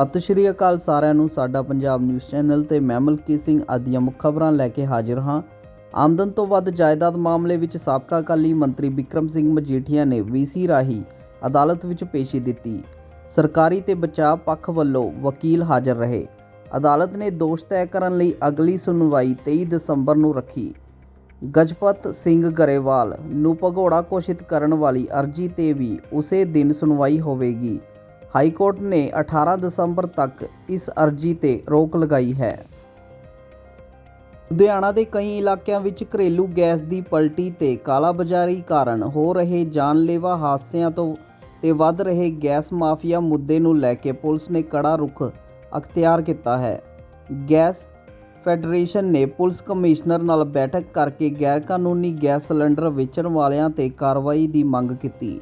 ਸਤਿ ਸ਼੍ਰੀ ਅਕਾਲ ਸਾਰਿਆਂ ਨੂੰ ਸਾਡਾ ਪੰਜਾਬ ਨਿਊਜ਼ ਚੈਨਲ ਤੇ ਮੈਂ ਮਲਕੀ ਸਿੰਘ ਅੱਜ ਦੀਆਂ ਮੁੱਖ ਖਬਰਾਂ ਲੈ ਕੇ ਹਾਜ਼ਰ ਹਾਂ। ਆਮਦਨ ਤੋਂ ਵੱਧ ਜਾਇਦਾਦ ਮਾਮਲੇ ਵਿੱਚ ਸਾਬਕਾ ਅਕਾਲੀ ਮੰਤਰੀ ਵਿਕਰਮ ਸਿੰਘ ਮਜੀਠੀਆ ਨੇ ਵੀਸੀ ਰਾਹੀਂ ਅਦਾਲਤ ਵਿੱਚ ਪੇਸ਼ੀ ਦਿੱਤੀ। ਸਰਕਾਰੀ ਤੇ ਬਚਾਅ ਪੱਖ ਵੱਲੋਂ ਵਕੀਲ ਹਾਜ਼ਰ ਰਹੇ। ਅਦਾਲਤ ਨੇ ਦੋਸ਼ ਤੈਅ ਕਰਨ ਲਈ ਅਗਲੀ ਸੁਣਵਾਈ 23 ਦਸੰਬਰ ਨੂੰ ਰੱਖੀ। ਗਜਪਤ ਸਿੰਘ ਗਰੇਵਾਲ ਨੂੰ ਭਗੌੜਾ ਘੋਸ਼ਿਤ ਕਰਨ ਵਾਲੀ ਅਰਜੀ ਤੇ ਵੀ ਉਸੇ ਦਿਨ ਸੁਣਵਾਈ ਹੋਵੇਗੀ। ਹਾਈ ਕੋਰਟ ਨੇ 18 ਦਸੰਬਰ ਤੱਕ ਇਸ ਅਰਜੀ ਤੇ ਰੋਕ ਲਗਾਈ ਹੈ। ਲੁਧਿਆਣਾ ਦੇ ਕਈ ਇਲਾਕਿਆਂ ਵਿੱਚ ਘਰੇਲੂ ਗੈਸ ਦੀ ਪਲਟੀ ਤੇ ਕਾਲਾਬਾਜ਼ਾਰੀ ਕਾਰਨ ਹੋ ਰਹੇ ਜਾਨਲੇਵਾ ਹਾਦਸਿਆਂ ਤੋਂ ਤੇ ਵੱਧ ਰਹੇ ਗੈਸ ਮਾਫੀਆ ਮੁੱਦੇ ਨੂੰ ਲੈ ਕੇ ਪੁਲਿਸ ਨੇ ਕੜਾ ਰੁਖ ਅਖਤਿਆਰ ਕੀਤਾ ਹੈ। ਗੈਸ ਫੈਡਰੇਸ਼ਨ ਨੇ ਪੁਲਿਸ ਕਮਿਸ਼ਨਰ ਨਾਲ ਬੈਠਕ ਕਰਕੇ ਗੈਰਕਾਨੂੰਨੀ ਗੈਸ ਸਿਲੰਡਰ ਵੇਚਣ ਵਾਲਿਆਂ ਤੇ ਕਾਰਵਾਈ ਦੀ ਮੰਗ ਕੀਤੀ।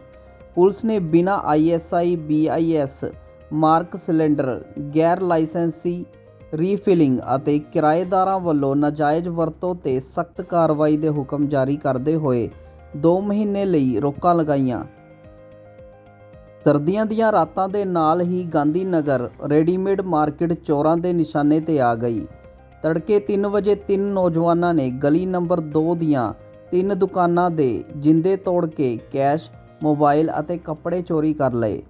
ਪੁਲਿਸ ਨੇ ਬਿਨਾਂ ਆਈਐਸਆਈ ਬੀਆਈਐਸ ਮਾਰਕ ਸਿਲੰਡਰ, ਗੈਰ ਲਾਇਸੈਂਸੀ, ਰੀਫਿਲਿੰਗ ਅਤੇ ਕਿਰਾਏਦਾਰਾਂ ਵੱਲੋਂ ਨਾਜਾਇਜ਼ ਵਰਤੋਂ ਤੇ ਸਖਤ ਕਾਰਵਾਈ ਦੇ ਹੁਕਮ ਜਾਰੀ ਕਰਦੇ ਹੋਏ 2 ਮਹੀਨੇ ਲਈ ਰੋਕਾਂ ਲਗਾਈਆਂ। ਸਰਦੀਆਂ ਦੀਆਂ ਰਾਤਾਂ ਦੇ ਨਾਲ ਹੀ ਗਾਂਧੀ ਨਗਰ ਰੈਡੀਮੇਡ ਮਾਰਕੀਟ ਚੋਰਾਂ ਦੇ ਨਿਸ਼ਾਨੇ ਤੇ ਆ ਗਈ। ਤੜਕੇ 3 ਵਜੇ ਤਿੰਨ ਨੌਜਵਾਨਾਂ ਨੇ ਗਲੀ ਨੰਬਰ 2 ਦੀਆਂ ਤਿੰਨ ਦੁਕਾਨਾਂ ਦੇ ਜਿੰਦੇ ਤੋੜ ਕੇ ਕੈਸ਼ ਮੋਬਾਈਲ ਅਤੇ ਕੱਪੜੇ ਚੋਰੀ ਕਰ ਲਏ।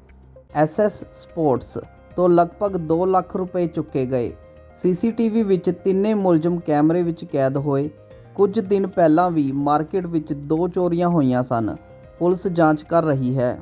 ਐਸਐਸ ਸਪੋਰਟਸ ਤੋਂ ਲਗਭਗ 2 ਲੱਖ ਰੁਪਏ ਚੁੱਕੇ ਗਏ। ਸੀਸੀਟੀਵੀ ਵਿੱਚ ਤਿੰਨੇ ਮੁਲਜ਼ਮ ਕੈਮਰੇ ਵਿੱਚ ਕੈਦ ਹੋਏ। ਕੁਝ ਦਿਨ ਪਹਿਲਾਂ ਵੀ ਮਾਰਕੀਟ ਵਿੱਚ ਦੋ ਚੋਰੀਆਂ ਹੋਈਆਂ ਸਨ। ਪੁਲਿਸ ਜਾਂਚ ਕਰ ਰਹੀ ਹੈ।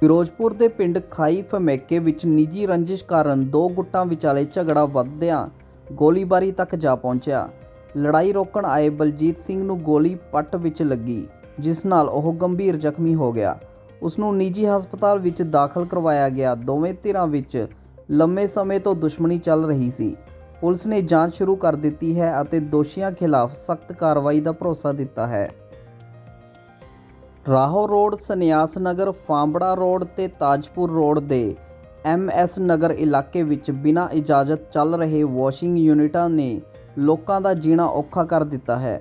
ਫਿਰੋਜ਼ਪੁਰ ਦੇ ਪਿੰਡ ਖਾਈ ਫਮੇਕੇ ਵਿੱਚ ਨਿੱਜੀ ਰੰਜਿਸ਼ ਕਾਰਨ ਦੋ ਗੁੱਟਾਂ ਵਿਚਾਲੇ ਝਗੜਾ ਵੱਧਦਿਆਂ ਗੋਲੀਬਾਰੀ ਤੱਕ ਜਾ ਪਹੁੰਚਿਆ। ਲੜਾਈ ਰੋਕਣ ਆਏ ਬਲਜੀਤ ਸਿੰਘ ਨੂੰ ਗੋਲੀ ਪੱਟ ਵਿੱਚ ਲੱਗੀ। ਜਿਸ ਨਾਲ ਉਹ ਗੰਭੀਰ ਜ਼ਖਮੀ ਹੋ ਗਿਆ। ਉਸ ਨੂੰ ਨਿੱਜੀ ਹਸਪਤਾਲ ਵਿੱਚ ਦਾਖਲ ਕਰਵਾਇਆ ਗਿਆ। ਦੋਵੇਂ ਧਿਰਾਂ ਵਿੱਚ ਲੰਮੇ ਸਮੇਂ ਤੋਂ ਦੁਸ਼ਮਣੀ ਚੱਲ ਰਹੀ ਸੀ। ਪੁਲਿਸ ਨੇ ਜਾਂਚ ਸ਼ੁਰੂ ਕਰ ਦਿੱਤੀ ਹੈ ਅਤੇ ਦੋਸ਼ੀਆਂ ਖਿਲਾਫ ਸਖਤ ਕਾਰਵਾਈ ਦਾ ਭਰੋਸਾ ਦਿੱਤਾ ਹੈ। ਰਾਹੋ ਰੋਡ, ਸੰਨਿਆਸ ਨਗਰ, ਫਾਂਬੜਾ ਰੋਡ ਤੇ ਤਾਜਪੁਰ ਰੋਡ ਦੇ ਐਮਐਸ ਨਗਰ ਇਲਾਕੇ ਵਿੱਚ ਬਿਨਾਂ ਇਜਾਜ਼ਤ ਚੱਲ ਰਹੇ ਵਾਸ਼ਿੰਗ ਯੂਨਿਟਾਂ ਨੇ ਲੋਕਾਂ ਦਾ ਜੀਣਾ ਔਖਾ ਕਰ ਦਿੱਤਾ ਹੈ।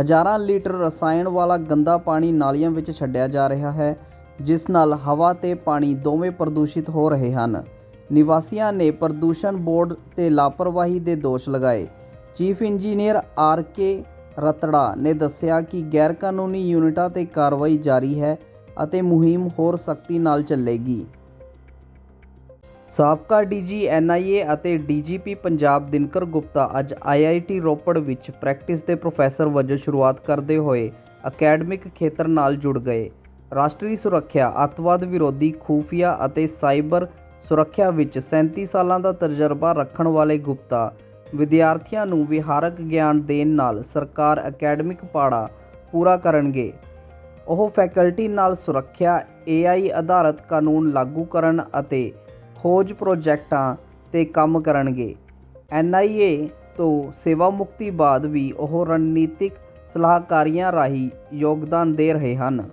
ਹਜ਼ਾਰਾਂ ਲੀਟਰ ਰਸਾਇਣ ਵਾਲਾ ਗੰਦਾ ਪਾਣੀ ਨਾਲੀਆਂ ਵਿੱਚ ਛੱਡਿਆ ਜਾ ਰਿਹਾ ਹੈ, ਜਿਸ ਨਾਲ ਹਵਾ ਤੇ ਪਾਣੀ ਦੋਵੇਂ ਪ੍ਰਦੂਸ਼ਿਤ ਹੋ ਰਹੇ ਹਨ। ਨਿਵਾਸੀਆਂ ਨੇ ਪ੍ਰਦੂਸ਼ਣ ਬੋਰਡ ਤੇ ਲਾਪਰਵਾਹੀ ਦੇ ਦੋਸ਼ ਲਗਾਏ। Chief engineer R K Ratra ਨੇ ਦੱਸਿਆ ਕਿ ਗੈਰ ਕਾਨੂੰਨੀ ਯੂਨਿਟਾਂ ਤੇ ਕਾਰਵਾਈ ਜਾਰੀ ਹੈ ਅਤੇ ਮੁਹਿੰਮ ਹੋਰ ਸਖਤੀ ਨਾਲ ਚੱਲੇਗੀ। ਸਾਬਕਾ ਡੀਜੀ ਐਨਆਈਏ ਅਤੇ ਡੀਜੀਪੀ ਪੰਜਾਬ ਦਿਨਕਰ ਗੁਪਤਾ ਅੱਜ ਆਈਆਈਟੀ ਰੋਪੜ ਵਿੱਚ ਪ੍ਰੈਕਟਿਸ ਦੇ ਪ੍ਰੋਫੈਸਰ ਵਜੋਂ ਸ਼ੁਰੂਆਤ ਕਰਦੇ ਹੋਏ ਅਕੈਡਮਿਕ ਖੇਤਰ ਨਾਲ ਜੁੜ ਗਏ। ਰਾਸ਼ਟਰੀ ਸੁਰੱਖਿਆ, ਅੱਤਵਾਦ ਵਿਰੋਧੀ ਖੂਫੀਆ ਅਤੇ ਸਾਈਬਰ ਸੁਰੱਖਿਆ ਵਿੱਚ 37 ਸਾਲਾਂ ਦਾ ਤਜਰਬਾ ਰੱਖਣ ਵਾਲੇ ਗੁਪਤਾ, ਵਿਦਿਆਰਥੀਆਂ ਨੂੰ ਵਿਹਾਰਕ ਗਿਆਨ ਦੇਣ ਨਾਲ ਸਰਕਾਰ ਅਕੈਡਮਿਕ ਪਾੜਾ ਪੂਰਾ ਕਰਨਗੇ। ਉਹ ਫੈਕਲਟੀ ਨਾਲ ਸੁਰੱਖਿਆ AI ਆਧਾਰਿਤ ਕਾਨੂੰਨ ਲਾਗੂ ਕਰਨ ਅਤੇ ਖੋਜ ਪ੍ਰੋਜੈਕਟਾਂ ਤੇ ਕੰਮ ਕਰਨਗੇ। NIA ਤੋਂ ਸੇਵਾ ਮੁਕਤੀ ਬਾਅਦ ਵੀ ਉਹ ਰਣਨੀਤਿਕ ਸਲਾਹਕਾਰੀਆਂ ਰਾਹੀਂ ਯੋਗਦਾਨ ਦੇ ਰਹੇ ਹਨ।